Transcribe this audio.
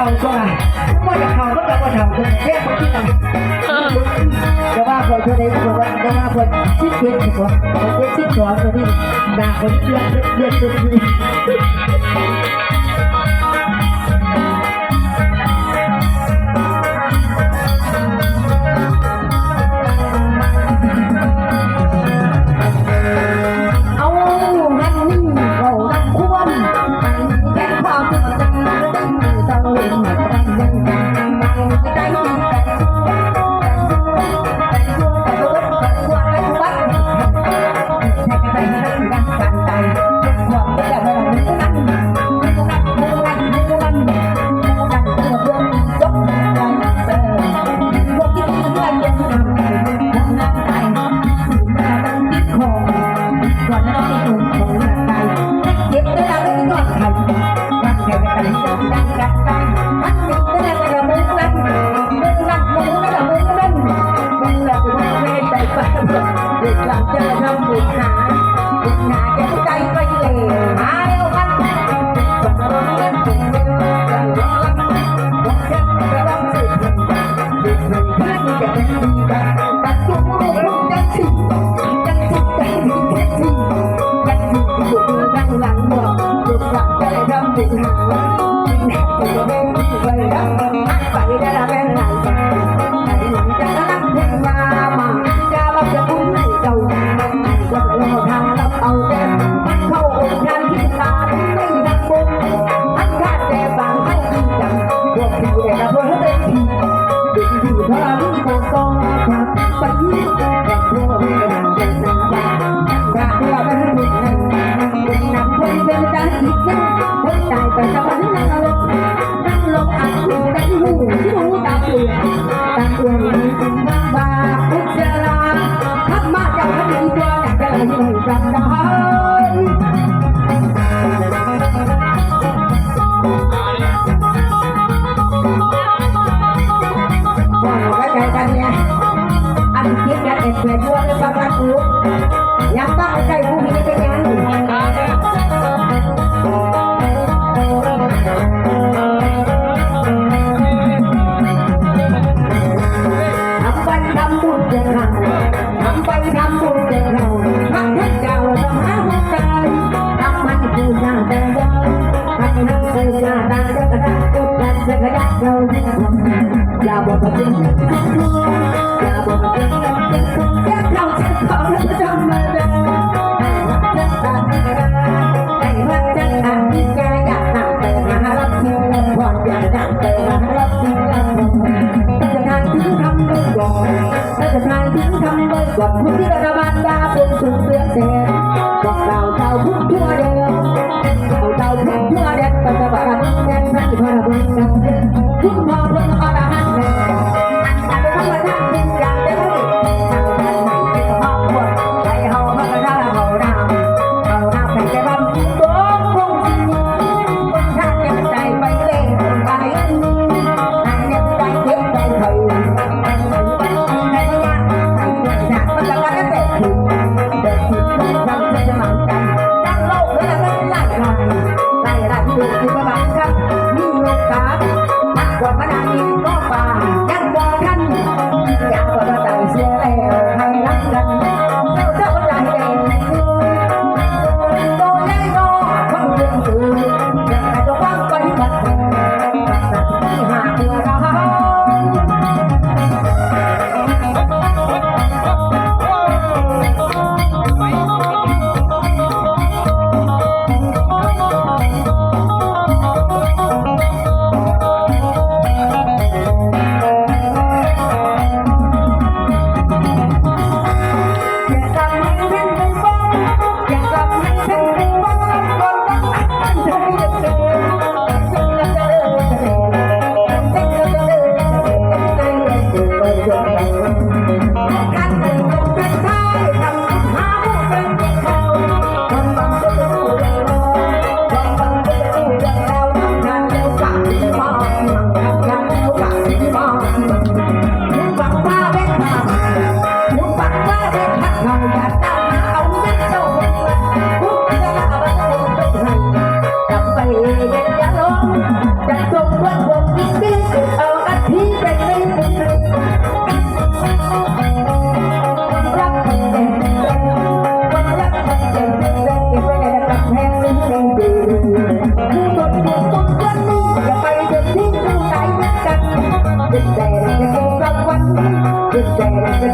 เขาก็ได้ว่จะเขาก็แบบว่าเขาคนแค่คนที่ต่ำจะว่าคนเท่าไหร่จว่าจะว่าคนที่เก่งที่สุดคนที่สองคนที่ด่าคนเชื่อเชื่อเชื่อ เดิำบุกหาบุกหาจะใจก็เลวมาเวันนร้อนกันถึงเร็วกัร้อนกันวันเช็ดกระองสุดหนึ่งสุดหนึ่งท่านจะเป็นดีกันตัดตุ้มลูกลูกยังชิงยังชิงยังชิงยังชิงยังชิงบุกนั่งหลังบ่บุกหลังจะได้ลำบุกหาบุกหาจะได้ไปรับไได้รับ 个。 ว่าคุณที่ระบาดตาเป็นคุณเปลือเแสง Thank you.